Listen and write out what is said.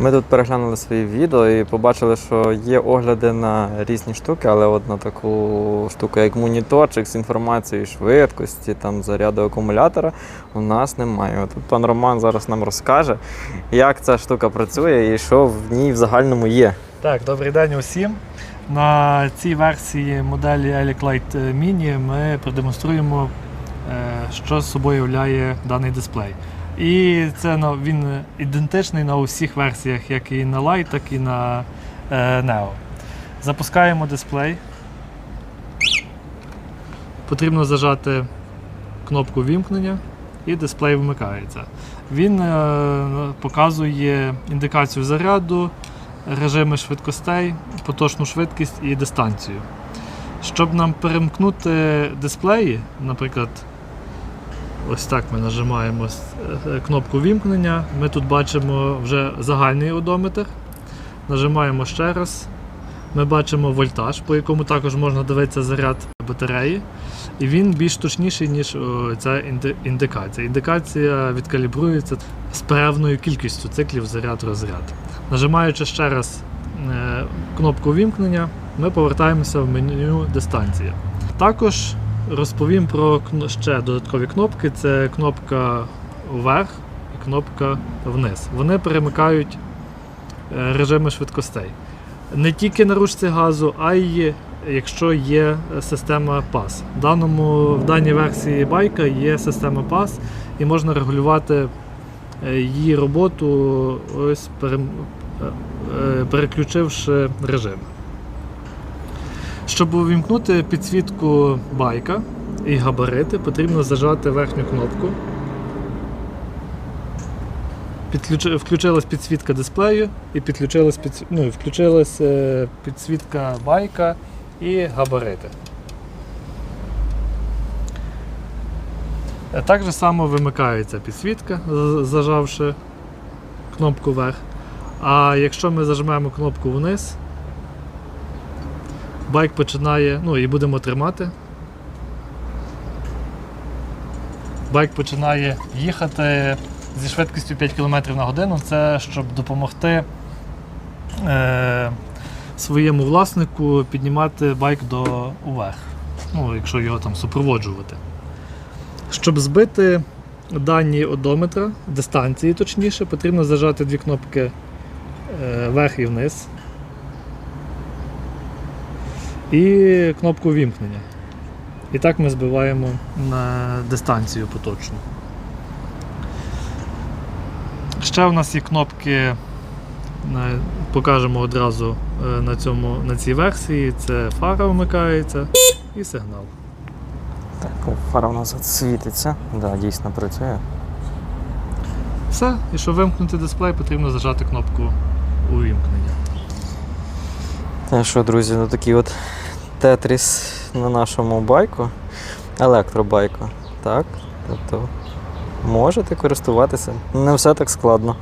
Ми тут переглянули свої відео і побачили, що є огляди на різні штуки, але от на таку штуку, як моніторчик з інформацією швидкості, там заряду акумулятора, у нас немає. От пан Роман зараз нам розкаже, як ця штука працює і що в ній в загальному є. Так, добрий день усім. На цій версії моделі Elic Light Mini ми продемонструємо, е, що з собою являє даний дисплей. І це на- він ідентичний на усіх версіях, як і на Light, так і на е, Neo. Запускаємо дисплей. Потрібно зажати кнопку вімкнення і дисплей вмикається. Він е, показує індикацію заряду, режими швидкостей, поточну швидкість і дистанцію. Щоб нам перемкнути дисплеї, наприклад, ось так ми нажимаємо е, кнопку вімкнення, ми тут бачимо вже загальний одометр. Нажимаємо ще раз. Ми бачимо вольтаж, по якому також можна дивитися заряд батареї. І він більш точніший, ніж ця індикація. Індикація відкалібрується з певною кількістю циклів заряд-розряд. Нажимаючи ще раз е, кнопку вімкнення, ми повертаємося в меню дистанція. Також розповім про ще додаткові кнопки: це кнопка вверх і кнопка вниз. Вони перемикають е, режими швидкостей. Не тільки на ручці газу, а й якщо є система PAS. В, даному, в даній версії байка є система PAS і можна регулювати е, її роботу, ось е, переключивши режим. Щоб увімкнути підсвітку байка і габарити, потрібно зажати верхню кнопку. Включилась підсвітка дисплею і підключилась, підс- ну, включилась е, підсвітка байка і габарити. Е, Так же само вимикається підсвітка, зажавши кнопку вверх. А якщо ми зажмемо кнопку вниз, байк починає, ну і будемо тримати. Байк починає їхати зі швидкістю 5 км на годину. Це щоб допомогти е, своєму власнику піднімати байк до уверх, ну, якщо його там супроводжувати. Щоб збити дані одометра, дистанції точніше, потрібно зажати дві кнопки е, вверх і вниз. І кнопку вімкнення. І так ми збиваємо на дистанцію поточну. Ще в нас є кнопки, покажемо одразу е, на, цьому, на цій версії. Це фара вмикається і сигнал. Так, фара у нас світиться. Да, дійсно працює. Все, і щоб вимкнути дисплей, потрібно зажати кнопку увімкнення. Та що, друзі, ну такий от тетріс на нашому байку, електробайку. Так, тобто можете користуватися. Не все так складно.